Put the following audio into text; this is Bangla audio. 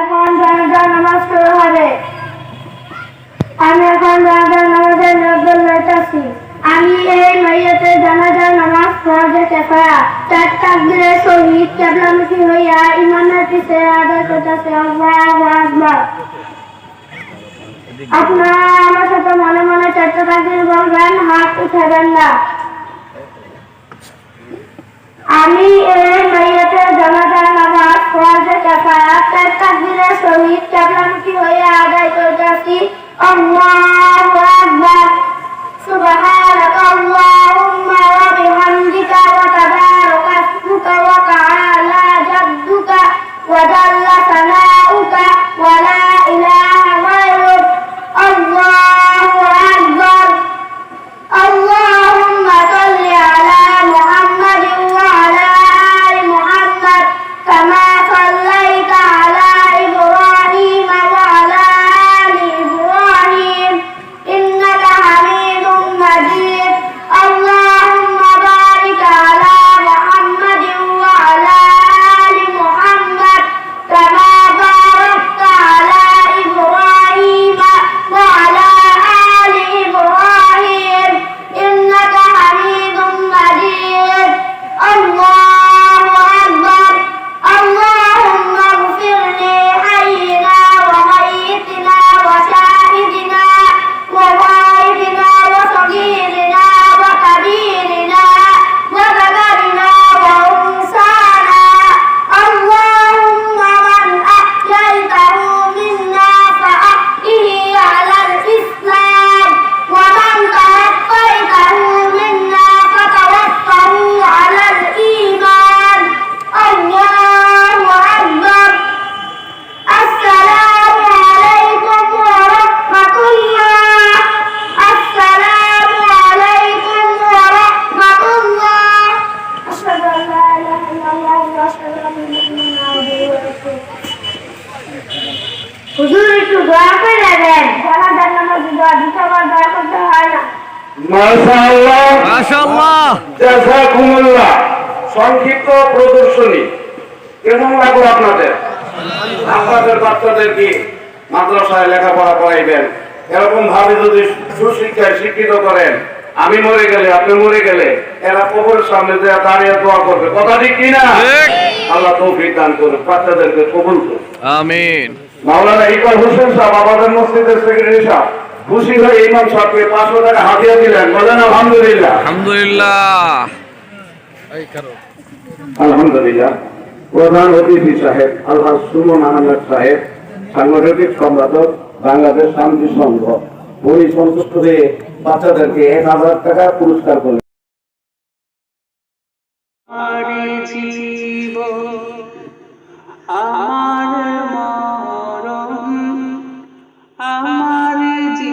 এখন জানাজা নামাজ শুরু হবে। আমি এখন জানাজা নামাজের নজর লইতেছি। আমি এই মাইয়াতে জানাজা নামাজ পড়াতে চেপা চার তাকদিরে শহীদ কেবলামুখী হইয়া ইমানের পিছে আদায় করতেছে আপনারা আমার সাথে মনে মনে চারটা বলবেন, হাত উঠাবেন না। আমি এই মাইয়াতে জানাজা সহিত কেবলামুখী হয়ে আদায় করতেছি আল্লাহু আকবার। হুজুর একটু দয়া করে দেন। জানাজার নামাজ দোয়া দিতে আবার দয়া করতে হয় না। মাশাআল্লাহ। মাশাআল্লাহ। জাযাকুমুল্লাহ সংক্ষিপ্ত প্রদর্শনী। কেমন লাগল আপনাদের? আপনাদের বাচ্চাদেরকে মাদ্রাসায় লেখাপড়া করাইবেন? এরকম ভাবে যদি সুশিক্ষায় শিক্ষিত করেন আমি মরে গেলে আপনি মরে গেলে এরা কবরের সামনে যে দাঁড়িয়ে দোয়া করবে। কথা ঠিক কিনা? আল্লাহ তৌফিক দান করুন বাচ্চাদেরকে কবুল করুন। আমিন। মাওলানা ইকবাল হোসেন সাহেব আমাদের মসজিদের সেক্রেটারি সাহেব খুশি হয়ে ইমাম সাহেবকে পাঁচশো টাকা হাতিয়ে দিলেন। বলেন আলহামদুলিল্লাহ। আলহামদুলিল্লাহ। আলহামদুলিল্লাহ। প্রধান অতিথি সাহেব আল্লাহ সুমন আহমেদ সাহেব সাংগঠনিক সম্পাদক বাংলাদেশ শান্তি সংঘ। উনি সন্তুষ্ট হয়ে বাচ্চাদেরকে এক হাজার টাকা পুরস্কার করলেন। 啊